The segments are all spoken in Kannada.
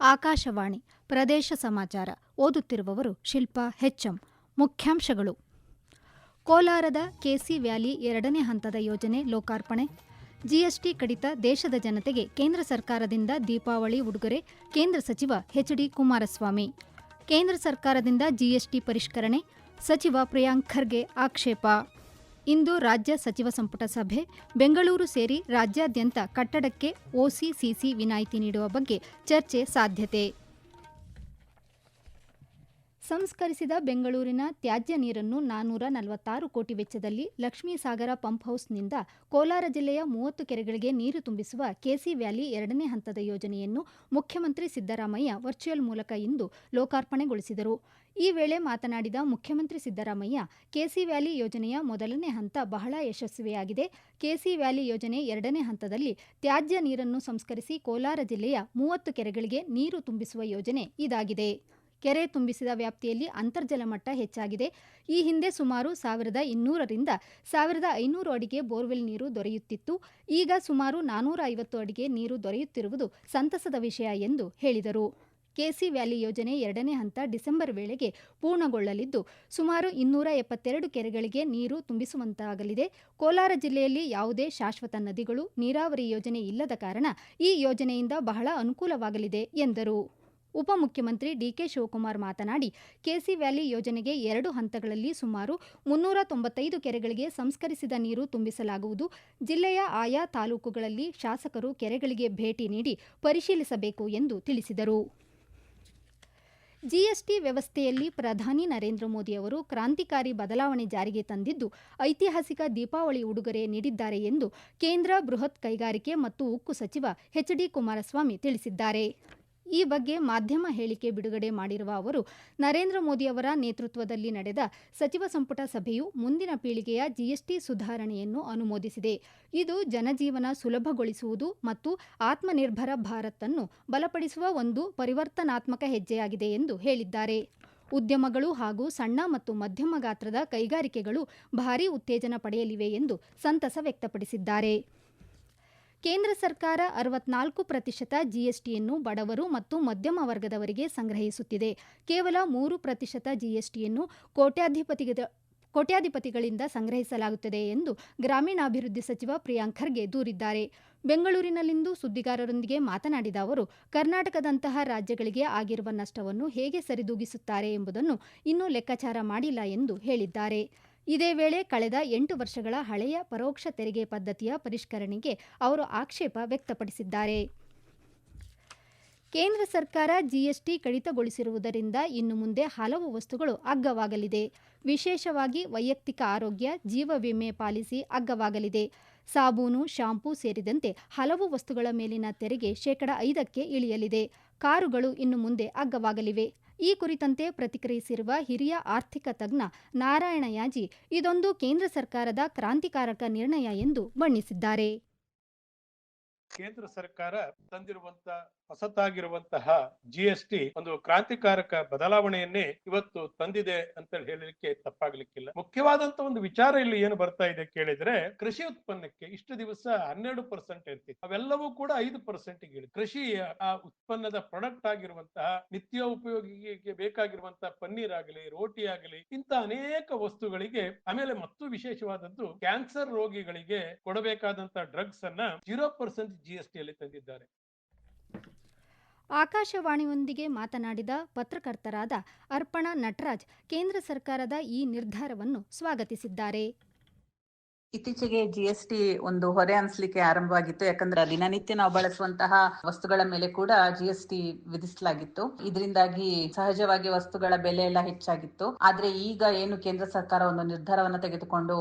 ಆಕಾಶವಾಣಿ ಪ್ರದೇಶ ಸಮಾಚಾರ. ಓದುತ್ತಿರುವವರು ಶಿಲ್ಪಾ ಹೆಚ್ಎಂ. ಮುಖ್ಯಾಂಶಗಳು. ಕೋಲಾರದ ಕೆಸಿ ವ್ಯಾಲಿ ಎರಡನೇ ಹಂತದ ಯೋಜನೆ ಲೋಕಾರ್ಪಣೆ. ಜಿಎಸ್ಟಿ ಕಡಿತ ದೇಶದ ಜನತೆಗೆ ಕೇಂದ್ರ ಸರ್ಕಾರದಿಂದ ದೀಪಾವಳಿ ಉಡುಗೊರೆ, ಕೇಂದ್ರ ಸಚಿವ ಎಚ್ಡಿ ಕುಮಾರಸ್ವಾಮಿ. ಕೇಂದ್ರ ಸರ್ಕಾರದಿಂದ ಜಿಎಸ್ಟಿ ಪರಿಷ್ಕರಣೆ ಸಚಿವ ಪ್ರಿಯಾಂಕ್ ಖರ್ಗೆ ಆಕ್ಷೇಪ. ಇಂದು ರಾಜ್ಯ ಸಚಿವ ಸಂಪುಟ ಸಭೆ. ಬೆಂಗಳೂರು ಸೇರಿ ರಾಜ್ಯಾದ್ಯಂತ ಕಟ್ಟಡಕ್ಕೆ ಒಸಿಸಿಸಿ ವಿನಾಯಿತಿ ನೀಡುವ ಬಗ್ಗೆ ಚರ್ಚೆ ಸಾಧ್ಯತೆ. ಸಂಸ್ಕರಿಸಿದ ಬೆಂಗಳೂರಿನ ತ್ಯಾಜ್ಯ ನೀರನ್ನು ನಾನ್ನೂರ ನಲವತ್ತಾರು ಕೋಟಿ ವೆಚ್ಚದಲ್ಲಿ ಲಕ್ಷ್ಮೀಸಾಗರ ಪಂಪ್ ಹೌಸ್ನಿಂದ ಕೋಲಾರ ಜಿಲ್ಲೆಯ ಮೂವತ್ತು ಕೆರೆಗಳಿಗೆ ನೀರು ತುಂಬಿಸುವ ಕೆಸಿ ವ್ಯಾಲಿ ಎರಡನೇ ಹಂತದ ಯೋಜನೆಯನ್ನು ಮುಖ್ಯಮಂತ್ರಿ ಸಿದ್ದರಾಮಯ್ಯ ವರ್ಚುವಲ್ ಮೂಲಕ ಇಂದು ಲೋಕಾರ್ಪಣೆಗೊಳಿಸಿದರು. ಈ ವೇಳೆ ಮಾತನಾಡಿದ ಮುಖ್ಯಮಂತ್ರಿ ಸಿದ್ದರಾಮಯ್ಯ ಕೆಸಿ ವ್ಯಾಲಿ ಯೋಜನೆಯ ಮೊದಲನೇ ಹಂತ ಬಹಳ ಯಶಸ್ವಿಯಾಗಿದೆ. ಕೆಸಿ ವ್ಯಾಲಿ ಯೋಜನೆ ಎರಡನೇ ಹಂತದಲ್ಲಿ ತ್ಯಾಜ್ಯ ನೀರನ್ನು ಸಂಸ್ಕರಿಸಿ ಕೋಲಾರ ಜಿಲ್ಲೆಯ ಮೂವತ್ತು ಕೆರೆಗಳಿಗೆ ನೀರು ತುಂಬಿಸುವ ಯೋಜನೆ ಇದಾಗಿದೆ. ಕೆರೆ ತುಂಬಿಸಿದ ವ್ಯಾಪ್ತಿಯಲ್ಲಿ ಅಂತರ್ಜಲ ಮಟ್ಟ ಹೆಚ್ಚಾಗಿದೆ. ಈ ಹಿಂದೆ ಸುಮಾರು ಸಾವಿರದ ಇನ್ನೂರರಿಂದ ಸಾವಿರದ ಐನೂರು ಅಡಿಗೆ ಬೋರ್ವೆಲ್ ನೀರು ದೊರೆಯುತ್ತಿತ್ತು. ಈಗ ಸುಮಾರು ನಾನೂರ ಐವತ್ತು ಅಡಿಗೆ ನೀರು ದೊರೆಯುತ್ತಿರುವುದು ಸಂತಸದ ವಿಷಯ ಎಂದು ಹೇಳಿದರು. ಕೆಸಿ ವ್ಯಾಲಿ ಯೋಜನೆ ಎರಡನೇ ಹಂತ ಡಿಸೆಂಬರ್ ವೇಳೆಗೆ ಪೂರ್ಣಗೊಳ್ಳಲಿದ್ದು, ಸುಮಾರು ಇನ್ನೂರ ಎಪ್ಪತ್ತೆರಡು ಕೆರೆಗಳಿಗೆ ನೀರು ತುಂಬಿಸುವಂತಾಗಲಿದೆ. ಕೋಲಾರ ಜಿಲ್ಲೆಯಲ್ಲಿ ಯಾವುದೇ ಶಾಶ್ವತ ನದಿಗಳು, ನೀರಾವರಿ ಯೋಜನೆ ಇಲ್ಲದ ಕಾರಣ ಈ ಯೋಜನೆಯಿಂದ ಬಹಳ ಅನುಕೂಲವಾಗಲಿದೆ ಎಂದರು. ಉಪಮುಖ್ಯಮಂತ್ರಿ ಡಿಕೆ ಶಿವಕುಮಾರ್ ಮಾತನಾಡಿ ಕೆಸಿ ವ್ಯಾಲಿ ಯೋಜನೆಗೆ ಎರಡು ಹಂತಗಳಲ್ಲಿ ಸುಮಾರು ಮುನ್ನೂರ ತೊಂಬತ್ತೈದು ಕೆರೆಗಳಿಗೆ ಸಂಸ್ಕರಿಸಿದ ನೀರು ತುಂಬಿಸಲಾಗುವುದು. ಜಿಲ್ಲೆಯ ಆಯಾ ತಾಲೂಕುಗಳಲ್ಲಿ ಶಾಸಕರು ಕೆರೆಗಳಿಗೆ ಭೇಟಿ ನೀಡಿ ಪರಿಶೀಲಿಸಬೇಕು ಎಂದು ತಿಳಿಸಿದರು. ಜಿಎಸ್ಟಿ ವ್ಯವಸ್ಥೆಯಲ್ಲಿ ಪ್ರಧಾನಿ ನರೇಂದ್ರ ಮೋದಿ ಅವರು ಕ್ರಾಂತಿಕಾರಿ ಬದಲಾವಣೆ ಜಾರಿಗೆ ತಂದಿದ್ದು, ಐತಿಹಾಸಿಕ ದೀಪಾವಳಿ ಉಡುಗೊರೆ ನೀಡಿದ್ದಾರೆ ಎಂದು ಕೇಂದ್ರ ಬೃಹತ್ ಕೈಗಾರಿಕೆ ಮತ್ತು ಉಕ್ಕು ಸಚಿವ ಎಚ್ಡಿ ಕುಮಾರಸ್ವಾಮಿ ತಿಳಿಸಿದ್ದಾರೆ. ಈ ಬಗ್ಗೆ ಮಾಧ್ಯಮ ಹೇಳಿಕೆ ಬಿಡುಗಡೆ ಮಾಡಿರುವ ಅವರು, ನರೇಂದ್ರ ಮೋದಿ ಅವರ ನೇತೃತ್ವದಲ್ಲಿ ನಡೆದ ಸಚಿವ ಸಂಪುಟ ಸಭೆಯು ಮುಂದಿನ ಪೀಳಿಗೆಯ ಜಿಎಸ್ಟಿ ಸುಧಾರಣೆಯನ್ನು ಅನುಮೋದಿಸಿದೆ. ಇದು ಜನಜೀವನ ಸುಲಭಗೊಳಿಸುವುದು ಮತ್ತು ಆತ್ಮನಿರ್ಭರ ಭಾರತ್ ಅನ್ನು ಬಲಪಡಿಸುವ ಒಂದು ಪರಿವರ್ತನಾತ್ಮಕ ಹೆಜ್ಜೆಯಾಗಿದೆ ಎಂದು ಹೇಳಿದ್ದಾರೆ. ಉದ್ಯಮಗಳು ಹಾಗೂ ಸಣ್ಣ ಮತ್ತು ಮಧ್ಯಮ ಗಾತ್ರದ ಕೈಗಾರಿಕೆಗಳು ಭಾರೀ ಉತ್ತೇಜನ ಪಡೆಯಲಿವೆ ಎಂದು ಸಂತಸ ವ್ಯಕ್ತಪಡಿಸಿದ್ದಾರೆ. ಕೇಂದ್ರ ಸರ್ಕಾರ ಅರವತ್ನಾಲ್ಕು ಪ್ರತಿಶತ ಜಿಎಸ್ಟಿಯನ್ನು ಬಡವರು ಮತ್ತು ಮಧ್ಯಮ ವರ್ಗದವರಿಗೆ ಸಂಗ್ರಹಿಸುತ್ತಿದೆ. ಕೇವಲ ಮೂರು ಪ್ರತಿಶತ ಜಿಎಸ್ಟಿಯನ್ನು ಕೋಟ್ಯಾಧಿಪತಿಗಳ ಕೋಟ್ಯಾಧಿಪತಿಗಳಿಂದ ಸಂಗ್ರಹಿಸಲಾಗುತ್ತದೆ ಎಂದು ಗ್ರಾಮೀಣಾಭಿವೃದ್ಧಿ ಸಚಿವ ಪ್ರಿಯಾಂಕ್ ಖರ್ಗೆ ದೂರಿದ್ದಾರೆ. ಬೆಂಗಳೂರಿನಲ್ಲಿಂದು ಸುದ್ದಿಗಾರರೊಂದಿಗೆ ಮಾತನಾಡಿದ ಅವರು, ಕರ್ನಾಟಕದಂತಹ ರಾಜ್ಯಗಳಿಗೆ ಆಗಿರುವ ನಷ್ಟವನ್ನು ಹೇಗೆ ಸರಿದೂಗಿಸುತ್ತಾರೆ ಎಂಬುದನ್ನು ಇನ್ನೂ ಲೆಕ್ಕಾಚಾರ ಮಾಡಿಲ್ಲ ಎಂದು ಹೇಳಿದ್ದಾರೆ. ಇದೇ ವೇಳೆ ಕಳೆದ ಎಂಟು ವರ್ಷಗಳ ಹಳೆಯ ಪರೋಕ್ಷ ತೆರಿಗೆ ಪದ್ಧತಿಯ ಪರಿಷ್ಕರಣೆಗೆ ಅವರು ಆಕ್ಷೇಪ ವ್ಯಕ್ತಪಡಿಸಿದ್ದಾರೆ. ಕೇಂದ್ರ ಸರ್ಕಾರ ಜಿಎಸ್ಟಿ ಕಡಿತಗೊಳಿಸಿರುವುದರಿಂದ ಇನ್ನು ಮುಂದೆ ಹಲವು ವಸ್ತುಗಳು ಅಗ್ಗವಾಗಲಿದೆ. ವಿಶೇಷವಾಗಿ ವೈಯಕ್ತಿಕ ಆರೋಗ್ಯ, ಜೀವ ವಿಮೆ ಪಾಲಿಸಿ ಅಗ್ಗವಾಗಲಿದೆ. ಸಾಬೂನು, ಶಾಂಪೂ ಸೇರಿದಂತೆ ಹಲವು ವಸ್ತುಗಳ ಮೇಲಿನ ತೆರಿಗೆ ಶೇಕಡ ಐದಕ್ಕೆ ಇಳಿಯಲಿದೆ. ಕಾರುಗಳು ಇನ್ನು ಮುಂದೆ ಅಗ್ಗವಾಗಲಿವೆ. ಈ ಕುರಿತಂತೆ ಪ್ರತಿಕ್ರಿಯಿಸಿರುವ ಹಿರಿಯ ಆರ್ಥಿಕ ತಜ್ಞ ನಾರಾಯಣ ಯಾಜಿ ಇದೊಂದು ಕೇಂದ್ರ ಸರ್ಕಾರದ ಕ್ರಾಂತಿಕಾರಕ ನಿರ್ಣಯ ಎಂದು ಬಣ್ಣಿಸಿದ್ದಾರೆ. ಕೇಂದ್ರ ಸರ್ಕಾರ ತಂದಿರುವಂತ ಹೊಸತಾಗಿರುವಂತಹ ಜಿ ಟಿ ಒಂದು ಕ್ರಾಂತಿಕಾರಕ ಬದಲಾವಣೆಯನ್ನೇ ಇವತ್ತು ತಂದಿದೆ ಅಂತ ಹೇಳಲಿಕ್ಕೆ ತಪ್ಪಾಗ್ಲಿಕ್ಕಿಲ್ಲ. ಮುಖ್ಯವಾದಂತ ಒಂದು ವಿಚಾರ ಇಲ್ಲಿ ಏನು ಬರ್ತಾ ಇದೆ ಕೇಳಿದ್ರೆ ಕೃಷಿ ಉತ್ಪನ್ನಕ್ಕೆ ಇಷ್ಟು ದಿವಸ ಹನ್ನೆರಡು ಪರ್ಸೆಂಟ್ ಇರ್ತಿತ್ತು. ಅವೆಲ್ಲವೂ ಕೂಡ ಐದು ಪರ್ಸೆಂಟ್ ಕೃಷಿ, ಆ, ಉತ್ಪನ್ನದ ಪ್ರಾಡಕ್ಟ್ ಆಗಿರುವಂತಹ ನಿತ್ಯ ಉಪಯೋಗಿಗೆ ಬೇಕಾಗಿರುವಂತಹ ಪನ್ನೀರ್ ಆಗಲಿ, ರೋಟಿ ಆಗಲಿ ಇಂತ ಅನೇಕ ವಸ್ತುಗಳಿಗೆ, ಆಮೇಲೆ ಮತ್ತು ವಿಶೇಷವಾದದ್ದು ಕ್ಯಾನ್ಸರ್ ರೋಗಿಗಳಿಗೆ ಕೊಡಬೇಕಾದಂತಹ ಡ್ರಗ್ಸ್ ಅನ್ನ ಜೀರೋ ಪರ್ಸೆಂಟ್ ಜಿ ಎಸ್ ಟಿಯಲ್ಲಿ ತಂದಿದ್ದಾರೆ. ಆಕಾಶವಾಣಿಯೊಂದಿಗೆ ಮಾತನಾಡಿದ ಪತ್ರಕರ್ತರಾದ ಅರ್ಪಣಾ ನಟರಾಜ್ ಕೇಂದ್ರ ಸರ್ಕಾರದ ಈ ನಿರ್ಧಾರವನ್ನು ಸ್ವಾಗತಿಸಿದ್ದಾರೆ. ಇತ್ತೀಚೆಗೆ ಜಿಎಸ್ಟಿ ಒಂದು ಹೊರೆ ಅನ್ಸ್ಲಿಕ್ಕೆ ಆರಂಭವಾಗಿತ್ತು. ಯಾಕಂದ್ರೆ ದಿನನಿತ್ಯ ನಾವು ಬಳಸುವಂತಹ ವಸ್ತುಗಳ ಮೇಲೆ ಕೂಡ ಜಿಎಸ್ಟಿ ವಿಧಿಸಲಾಗಿತ್ತು. ಇದರಿಂದಾಗಿ ಸಹಜವಾಗಿ ವಸ್ತುಗಳ ಬೆಲೆ ಎಲ್ಲ ಹೆಚ್ಚಾಗಿತ್ತು. ಆದ್ರೆ ಈಗ ಏನು ಕೇಂದ್ರ ಸರ್ಕಾರ ಒಂದು ನಿರ್ಧಾರವನ್ನು ತೆಗೆದುಕೊಂಡು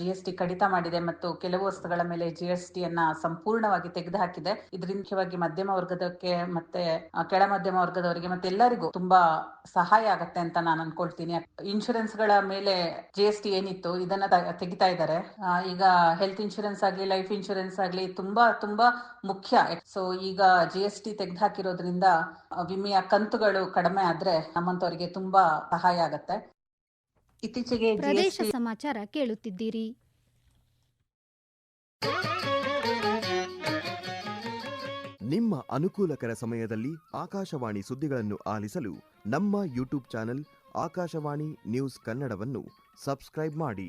ಜಿಎಸ್ಟಿ ಕಡಿತ ಮಾಡಿದೆ ಮತ್ತು ಕೆಲವು ವಸ್ತುಗಳ ಮೇಲೆ ಜಿಎಸ್ಟಿಯನ್ನ ಸಂಪೂರ್ಣವಾಗಿ ತೆಗೆದುಹಾಕಿದೆ. ಇದರಿಂದ ಮುಖ್ಯವಾಗಿ ಮಧ್ಯಮ ವರ್ಗದಕ್ಕೆ ಮತ್ತೆ ಕೆಳ ಮಧ್ಯಮ ವರ್ಗದವರಿಗೆ ಮತ್ತೆ ಎಲ್ಲರಿಗೂ ತುಂಬಾ ಸಹಾಯ ಆಗತ್ತೆ ಅಂತ ನಾನು ಅನ್ಕೊಳ್ತೀನಿ. ಇನ್ಶೂರೆನ್ಸ್ಗಳ ಮೇಲೆ ಜಿಎಸ್ಟಿ ಏನಿತ್ತು, ಇದನ್ನ ತೆಗಿತಾ ಇದ್ದಾರೆ ಈಗ ಹೆಲ್ತ್ ಇನ್ಶೂರೆನ್ಸ್ ಆಗ್ಲಿ ಲೈಫ್ ಇನ್ಶೂರೆನ್ಸ್ ಆಗ್ಲಿ ತುಂಬಾ ತುಂಬಾ ಮುಖ್ಯ. ಸೊ ಈಗ ಜಿ ಎಸ್ ಟಿ ತೆಗೆದು ಹಾಕಿರೋದ್ರಿಂದ ವಿಮೆಯ ಕಂತುಗಳು ಕಡಿಮೆ ಆದ್ರೆ ನಮ್ಮಂತವರಿಗೆ ತುಂಬಾ ಸಹಾಯ ಆಗತ್ತೆ. ಇತ್ತೀಚೆಗೆ ಪ್ರದೇಶ ಸಮಾಚಾರ ಕೇಳುತ್ತಿದ್ದೀರಿ. ನಿಮ್ಮ ಅನುಕೂಲಕರ ಸಮಯದಲ್ಲಿ ಆಕಾಶವಾಣಿ ಸುದ್ದಿಗಳನ್ನು ಆಲಿಸಲು ನಮ್ಮ ಯೂಟ್ಯೂಬ್ ಚಾನೆಲ್ ಆಕಾಶವಾಣಿ ನ್ಯೂಸ್ ಕನ್ನಡವನ್ನು ಸಬ್ಸ್ಕ್ರೈಬ್ ಮಾಡಿ.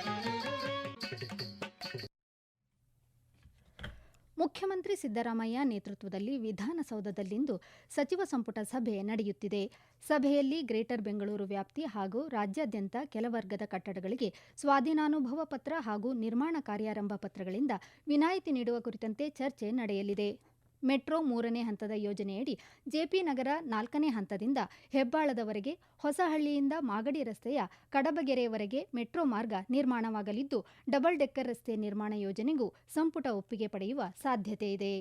ಮುಖ್ಯಮಂತ್ರಿ ಸಿದ್ದರಾಮಯ್ಯ ನೇತೃತ್ವದಲ್ಲಿ ವಿಧಾನಸೌಧದಲ್ಲಿಂದು ಸಚಿವ ಸಂಪುಟ ಸಭೆ ನಡೆಯುತ್ತಿದೆ. ಸಭೆಯಲ್ಲಿ ಗ್ರೇಟರ್ ಬೆಂಗಳೂರು ವ್ಯಾಪ್ತಿ ಹಾಗೂ ರಾಜ್ಯಾದ್ಯಂತ ಕೆಲವರ್ಗದ ಕಟ್ಟಡಗಳಿಗೆ ಸ್ವಾಧೀನಾನುಭವ ಪತ್ರ ಹಾಗೂ ನಿರ್ಮಾಣ ಕಾರ್ಯಾರಂಭ ಪತ್ರಗಳಿಂದ ವಿನಾಯಿತಿ ನೀಡುವ ಕುರಿತಂತೆ ಚರ್ಚೆ ನಡೆಯಲಿದೆ. ಮೆಟ್ರೋ ಮೂರನೇ ಹಂತದ ಯೋಜನೆಯಡಿ ಜೆಪಿ ನಗರ ನಾಲ್ಕನೇ ಹಂತದಿಂದ ಹೆಬ್ಬಾಳದವರೆಗೆ ಹೊಸಹಳ್ಳಿಯಿಂದ ಮಾಗಡಿ ರಸ್ತೆಯ ಕಡಬಗೆರೆಯವರೆಗೆ ಮೆಟ್ರೋ ಮಾರ್ಗ ನಿರ್ಮಾಣವಾಗಲಿದ್ದು, ಡಬಲ್ ಡೆಕ್ಕರ್ ರಸ್ತೆ ನಿರ್ಮಾಣ ಯೋಜನೆಗೂ ಸಂಪುಟ ಒಪ್ಪಿಗೆ ಪಡೆಯುವ ಸಾಧ್ಯತೆ ಇದೆ.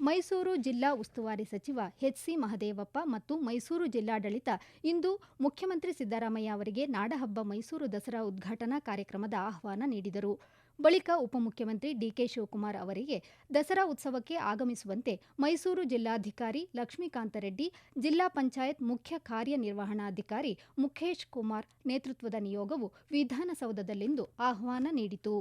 ಮೈಸೂರು ಜಿಲ್ಲಾ ಉಸ್ತುವಾರಿ ಸಚಿವ ಎಚ್ಸಿ ಮಹದೇವಪ್ಪ ಮತ್ತು ಮೈಸೂರು ಜಿಲ್ಲಾಡಳಿತ ಇಂದು ಮುಖ್ಯಮಂತ್ರಿ ಸಿದ್ದರಾಮಯ್ಯ ಅವರಿಗೆ ನಾಡಹಬ್ಬ ಮೈಸೂರು ದಸರಾ ಉದ್ಘಾಟನಾ ಕಾರ್ಯಕ್ರಮದ ಆಹ್ವಾನ ನೀಡಿದರು. ಬಳಿಕ ಉಪಮುಖ್ಯಮಂತ್ರಿ ಡಿಕೆ ಶಿವಕುಮಾರ್ ಅವರಿಗೆ ದಸರಾ ಉತ್ಸವಕ್ಕೆ ಆಗಮಿಸುವಂತೆ ಮೈಸೂರು ಜಿಲ್ಲಾಧಿಕಾರಿ ಲಕ್ಷ್ಮೀಕಾಂತ ರೆಡ್ಡಿ, ಜಿಲ್ಲಾ ಪಂಚಾಯತ್ ಮುಖ್ಯ ಕಾರ್ಯನಿರ್ವಹಣಾಧಿಕಾರಿ ಮುಖೇಶ್ ಕುಮಾರ್ ನೇತೃತ್ವದ ನಿಯೋಗವು ವಿಧಾನಸೌಧದಲ್ಲಿಂದು ಆಹ್ವಾನ ನೀಡಿತು.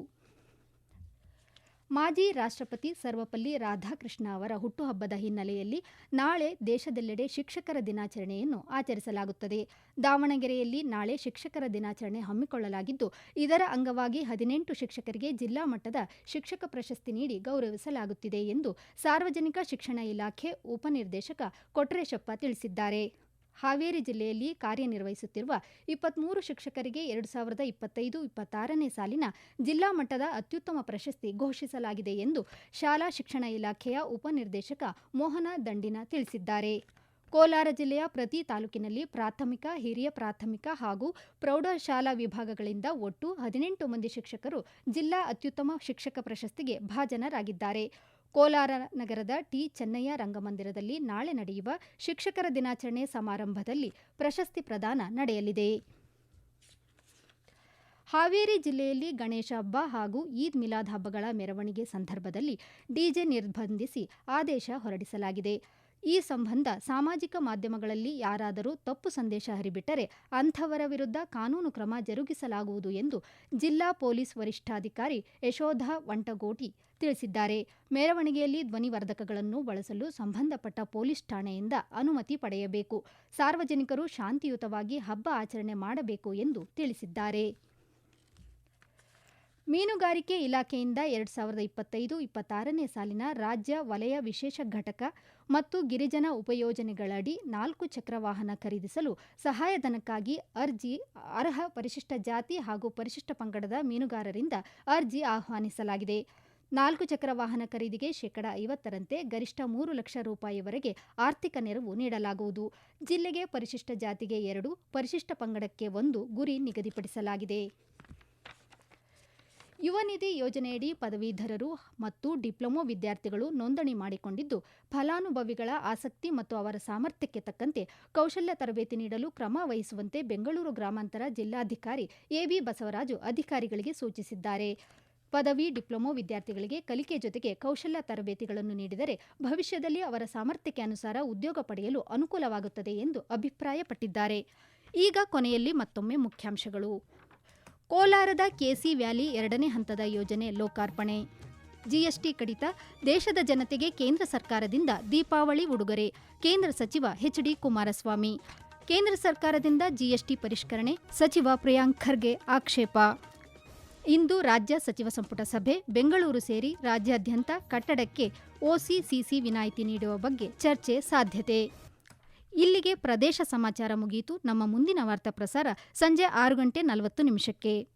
ಮಾಜಿ ರಾಷ್ಟ್ರಪತಿ ಸರ್ವಪಲ್ಲಿ ರಾಧಾಕೃಷ್ಣ ಅವರ ಹುಟ್ಟುಹಬ್ಬದ ಹಿನ್ನೆಲೆಯಲ್ಲಿ ನಾಳೆ ದೇಶದೆಲ್ಲೆಡೆ ಶಿಕ್ಷಕರ ದಿನಾಚರಣೆಯನ್ನು ಆಚರಿಸಲಾಗುತ್ತದೆ. ದಾವಣಗೆರೆಯಲ್ಲಿ ನಾಳೆ ಶಿಕ್ಷಕರ ದಿನಾಚರಣೆ ಹಮ್ಮಿಕೊಳ್ಳಲಾಗಿದ್ದು, ಇದರ ಅಂಗವಾಗಿ ಹದಿನೆಂಟು ಶಿಕ್ಷಕರಿಗೆ ಜಿಲ್ಲಾ ಮಟ್ಟದ ಶಿಕ್ಷಕ ಪ್ರಶಸ್ತಿ ನೀಡಿ ಗೌರವಿಸಲಾಗುತ್ತಿದೆ ಎಂದು ಸಾರ್ವಜನಿಕ ಶಿಕ್ಷಣ ಇಲಾಖೆ ಉಪನಿರ್ದೇಶಕ ಕೊಟ್ರೇಶಪ್ಪ ತಿಳಿಸಿದ್ದಾರೆ. ಹಾವೇರಿ ಜಿಲ್ಲೆಯಲ್ಲಿ ಕಾರ್ಯನಿರ್ವಹಿಸುತ್ತಿರುವ ಇಪ್ಪತ್ಮೂರು ಶಿಕ್ಷಕರಿಗೆ ಎರಡು ಸಾವಿರದ ಇಪ್ಪತ್ತೈದು, ಇಪ್ಪತ್ತಾರನೇ ಸಾಲಿನ ಜಿಲ್ಲಾ ಮಟ್ಟದ ಅತ್ಯುತ್ತಮ ಪ್ರಶಸ್ತಿ ಘೋಷಿಸಲಾಗಿದೆ ಎಂದು ಶಾಲಾ ಶಿಕ್ಷಣ ಇಲಾಖೆಯ ಉಪನಿರ್ದೇಶಕ ಮೋಹನ ದಂಡಿನ ತಿಳಿಸಿದ್ದಾರೆ. ಕೋಲಾರ ಜಿಲ್ಲೆಯ ಪ್ರತಿ ತಾಲೂಕಿನಲ್ಲಿ ಪ್ರಾಥಮಿಕ, ಹಿರಿಯ ಪ್ರಾಥಮಿಕ ಹಾಗೂ ಪ್ರೌಢಶಾಲಾ ವಿಭಾಗಗಳಿಂದ ಒಟ್ಟು ಹದಿನೆಂಟು ಮಂದಿ ಶಿಕ್ಷಕರು ಜಿಲ್ಲಾ ಅತ್ಯುತ್ತಮ ಶಿಕ್ಷಕ ಪ್ರಶಸ್ತಿಗೆ ಭಾಜನರಾಗಿದ್ದಾರೆ. ಕೋಲಾರ ನಗರದ ಟಿ ಚೆನ್ನಯ್ಯ ರಂಗಮಂದಿರದಲ್ಲಿ ನಾಳೆ ನಡೆಯುವ ಶಿಕ್ಷಕರ ದಿನಾಚರಣೆ ಸಮಾರಂಭದಲ್ಲಿ ಪ್ರಶಸ್ತಿ ಪ್ರದಾನ ನಡೆಯಲಿದೆ. ಹಾವೇರಿ ಜಿಲ್ಲೆಯಲ್ಲಿ ಗಣೇಶ ಹಬ್ಬ ಹಾಗೂ ಈದ್ ಮಿಲಾದ್ ಹಬ್ಬಗಳ ಮೆರವಣಿಗೆ ಸಂದರ್ಭದಲ್ಲಿ ಡಿಜೆ ನಿರ್ಬಂಧಿಸಿ ಆದೇಶ ಹೊರಡಿಸಲಾಗಿದೆ. ಈ ಸಂಬಂಧ ಸಾಮಾಜಿಕ ಮಾಧ್ಯಮಗಳಲ್ಲಿ ಯಾರಾದರೂ ತಪ್ಪು ಸಂದೇಶ ಹರಿಬಿಟ್ಟರೆ ಅಂಥವರ ವಿರುದ್ಧ ಕಾನೂನು ಕ್ರಮ ಜರುಗಿಸಲಾಗುವುದು ಎಂದು ಜಿಲ್ಲಾ ಪೊಲೀಸ್ ವರಿಷ್ಠಾಧಿಕಾರಿ ಯಶೋಧ ವಂಟಗೋಟಿ ತಿಳಿಸಿದ್ದಾರೆ. ಮೆರವಣಿಗೆಯಲ್ಲಿ ಧ್ವನಿವರ್ಧಕಗಳನ್ನು ಬಳಸಲು ಸಂಬಂಧಪಟ್ಟ ಪೊಲೀಸ್ ಠಾಣೆಯಿಂದ ಅನುಮತಿ ಪಡೆಯಬೇಕು. ಸಾರ್ವಜನಿಕರು ಶಾಂತಿಯುತವಾಗಿ ಹಬ್ಬ ಆಚರಣೆ ಮಾಡಬೇಕು ಎಂದು ತಿಳಿಸಿದ್ದಾರೆ. ಮೀನುಗಾರಿಕೆ ಇಲಾಖೆಯಿಂದ ಎರಡ್ ಸಾವಿರದ ಇಪ್ಪತ್ತೈದು, ಇಪ್ಪತ್ತಾರನೇ ಸಾಲಿನ ರಾಜ್ಯ ವಲಯ ವಿಶೇಷ ಘಟಕ ಮತ್ತು ಗಿರಿಜನ ಉಪಯೋಜನೆಗಳಡಿ ನಾಲ್ಕು ಚಕ್ರ ವಾಹನ ಖರೀದಿಸಲು ಸಹಾಯಧನಕ್ಕಾಗಿ ಅರ್ಜಿ, ಅರ್ಹ ಪರಿಶಿಷ್ಟ ಜಾತಿ ಹಾಗೂ ಪರಿಶಿಷ್ಟ ಪಂಗಡದ ಮೀನುಗಾರರಿಂದ ಅರ್ಜಿ ಆಹ್ವಾನಿಸಲಾಗಿದೆ. ನಾಲ್ಕು ಚಕ್ರ ವಾಹನ ಖರೀದಿಗೆ ಶೇಕಡ ಐವತ್ತರಂತೆ ಗರಿಷ್ಠ ಮೂರು ಲಕ್ಷ ರೂಪಾಯಿವರೆಗೆ ಆರ್ಥಿಕ ನೆರವು ನೀಡಲಾಗುವುದು. ಜಿಲ್ಲೆಗೆ ಪರಿಶಿಷ್ಟ ಜಾತಿಗೆ ಎರಡು, ಪರಿಶಿಷ್ಟ ಪಂಗಡಕ್ಕೆ ಒಂದು ಗುರಿ ನಿಗದಿಪಡಿಸಲಾಗಿದೆ. ಯುವ ನಿಧಿ ಯೋಜನೆಯಡಿ ಪದವೀಧರರು ಮತ್ತು ಡಿಪ್ಲೊಮೊ ವಿದ್ಯಾರ್ಥಿಗಳು ನೋಂದಣಿ ಮಾಡಿಕೊಂಡಿದ್ದು, ಫಲಾನುಭವಿಗಳ ಆಸಕ್ತಿ ಮತ್ತು ಅವರ ಸಾಮರ್ಥ್ಯಕ್ಕೆ ತಕ್ಕಂತೆ ಕೌಶಲ್ಯ ತರಬೇತಿ ನೀಡಲು ಕ್ರಮ ವಹಿಸುವಂತೆ ಬೆಂಗಳೂರು ಗ್ರಾಮಾಂತರ ಜಿಲ್ಲಾಧಿಕಾರಿ ಎಬಿ ಬಸವರಾಜು ಅಧಿಕಾರಿಗಳಿಗೆ ಸೂಚಿಸಿದ್ದಾರೆ. ಪದವಿ, ಡಿಪ್ಲೊಮೊ ವಿದ್ಯಾರ್ಥಿಗಳಿಗೆ ಕಲಿಕೆ ಜೊತೆಗೆ ಕೌಶಲ್ಯ ತರಬೇತಿಗಳನ್ನು ನೀಡಿದರೆ ಭವಿಷ್ಯದಲ್ಲಿ ಅವರ ಸಾಮರ್ಥ್ಯಕ್ಕೆ ಅನುಸಾರ ಉದ್ಯೋಗ ಪಡೆಯಲು ಅನುಕೂಲವಾಗುತ್ತದೆ ಎಂದು ಅಭಿಪ್ರಾಯಪಟ್ಟಿದ್ದಾರೆ. ಈಗ ಕೊನೆಯಲ್ಲಿ ಮತ್ತೊಮ್ಮೆ ಮುಖ್ಯಾಂಶಗಳು. ಕೋಲಾರದ ಕೆಸಿ ವ್ಯಾಲಿ ಎರಡನೇ ಹಂತದ ಯೋಜನೆ ಲೋಕಾರ್ಪಣೆ. ಜಿಎಸ್ಟಿ ಕಡಿತ, ದೇಶದ ಜನತೆಗೆ ಕೇಂದ್ರ ಸರ್ಕಾರದಿಂದ ದೀಪಾವಳಿ ಉಡುಗೊರೆ, ಕೇಂದ್ರ ಸಚಿವ ಎಚ್ಡಿ ಕುಮಾರಸ್ವಾಮಿ. ಕೇಂದ್ರ ಸರ್ಕಾರದಿಂದ ಜಿಎಸ್ಟಿ ಪರಿಷ್ಕರಣೆ, ಸಚಿವ ಪ್ರಿಯಾಂಕ್ ಖರ್ಗೆ ಆಕ್ಷೇಪ. ಇಂದು ರಾಜ್ಯ ಸಚಿವ ಸಂಪುಟ ಸಭೆ, ಬೆಂಗಳೂರು ಸೇರಿ ರಾಜ್ಯಾದ್ಯಂತ ಕಟ್ಟಡಕ್ಕೆ ಒಸಿಸಿಸಿ ವಿನಾಯಿತಿ ನೀಡುವ ಬಗ್ಗೆ ಚರ್ಚೆ ಸಾಧ್ಯತೆ. ಇಲ್ಲಿಗೆ ಪ್ರದೇಶ ಸಮಾಚಾರ ಮುಗಿಯಿತು ನಮ್ಮ ಮುಂದಿನ ವಾರ್ತಾ ಪ್ರಸಾರ ಸಂಜೆ ಆರು ಗಂಟೆ ನಲವತ್ತು ನಿಮಿಷಕ್ಕೆ.